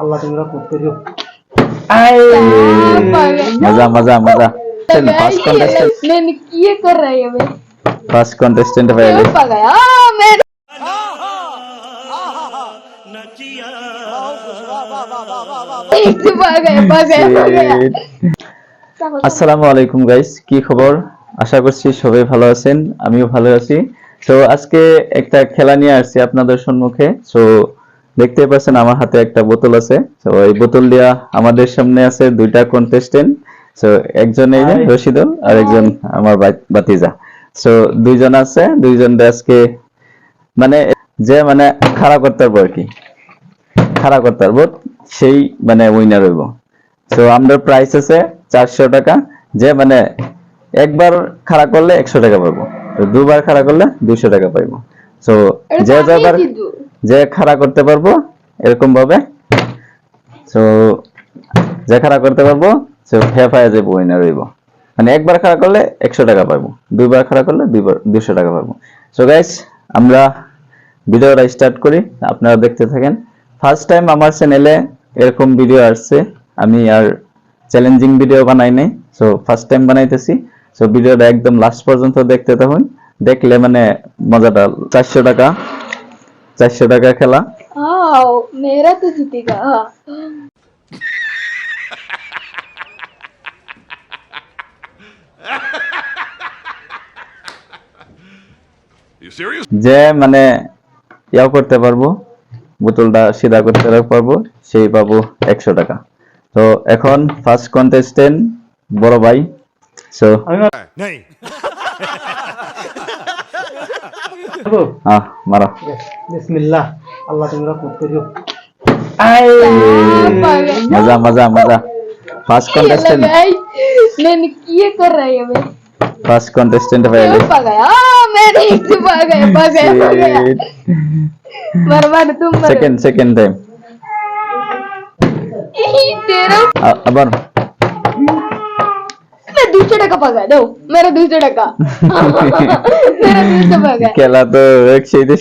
আল্লাহ তোমরা করতে দিও मजा मजा मजा फर्स्ट कंटेस्टेंट मैंने किए कर रही है मैं फर्स्ट कंटेस्टेंट पहले पा गया मैं पा गया पा गया पा गया আসসালামু আলাইকুম গাইস কি খবর আশা করছি সবাই ভালো আছেন আমিও ভালো আছি তো আজকে একটা খেলা নিয়ে আসছি আপনাদের সম্মুখে তো দেখতে পাচ্ছেন আমার হাতে একটা বোতল আছে। তো এই বোতল দিয়া আমাদের সামনে আছে দুইটা কন্টেস্টেন্ট তো একজন এই যে রশিদুল আর একজন আমার বাতিজা। তো দুইজন আছে দুইজন আজকে মানে যে মানে খারাপ করতে পারব আর কি। খারাপ করতে পারব সেই মানে উইনার হইব। তো আমাদের প্রাইস আছে চারশো টাকা যে মানে একবার খাড়া করলে একশো টাকা পাবো। তো দুবার খাড়া করলে দুইশো টাকা পাইবো। তো যে যবার যে খাড়া করতে পারব এরকম ভাবে তো যে খাড়া করতে পারব তো হেফায় যে উইনার হইব মানে একবার খাড়া করলে একশো টাকা পাবো দুইবার খাড়া করলে দুইবার দুইশো টাকা পাবো। তো গাইস আমরা ভিডিওটা স্টার্ট করি আপনারা দেখতে থাকেন। ফার্স্ট টাইম আমার চ্যানেলে এরকম ভিডিও আসছে আমি আর চ্যালেঞ্জিং ভিডিও বানাই নাই। সো ফার্স্ট টাইম বানাইতেছি। সো ভিডিওটা একদম লাস্ট পর্যন্ত দেখতে থাকুন। দেখলে মানে মজাটা। চারশো টাকা। চারশো টাকা খেলা। মেয়েরা তো জিতেগা যে মানে ইয়াও করতে পারব বোতলটা সিধা করতে পারব সেই পাবো একশো টাকা। তো এখন ফার্স্ট কন্টেস্টেন্ট বড় ভাই। সো हाँ मज़ा मज़ा मज़ा फ़र्स्ट कंटेस्टेंट मैंने किए कर रहा है मैं फ़र्स्ट कंटेस्टेंट पहले मैंने एक से पा गया पा गया पा गया बर्बाद तुम सेकंड सेकंड टाइम तेरा अबर খেলা তো একসাথে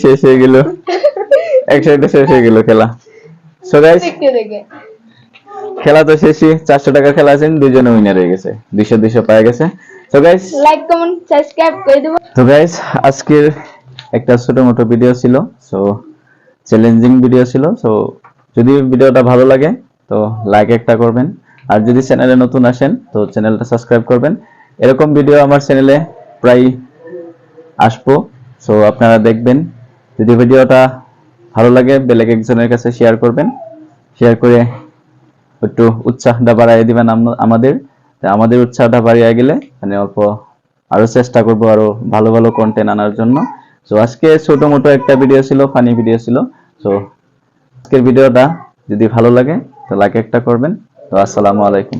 চারশো টাকা খেলা আছেন দুজনে উইনার হয়ে গেছে দুইশো দুইশো পাওয়া গেছে আজকের একটা ছোট মোটো ভিডিও ছিল সো চ্যালেঞ্জিং ভিডিও ছিল সো যদি ভিডিওটা ভালো লাগে তো লাইক একটা করবেন। আর যদি চ্যানেলে নতুন আসেন, তো চ্যানেলটা সাবস্ক্রাইব করবেন। এরকম ভিডিও আমার চ্যানেলে প্রায় আসব। সো আপনারা দেখবেন, যদি ভিডিওটা ভালো লাগে, বেলেগ একজনের কাছে শেয়ার করবেন। শেয়ার করে একটু উৎসাহটা বাড়াই দিবেন আম- আমাদের। আমাদের উৎসাহটা বাড়িয়ে গেলে মানে অল্প আরও চেষ্টা করব আরও ভালো ভালো কন্টেন্ট আনার জন্য। তো আজকে ছোট মোটো একটা ভিডিও ছিল ফানি ভিডিও ছিল। তো আজকের ভিডিওটা যদি ভালো লাগে, তো লাইক একটা করবেন। আসসালামু আলাইকুম।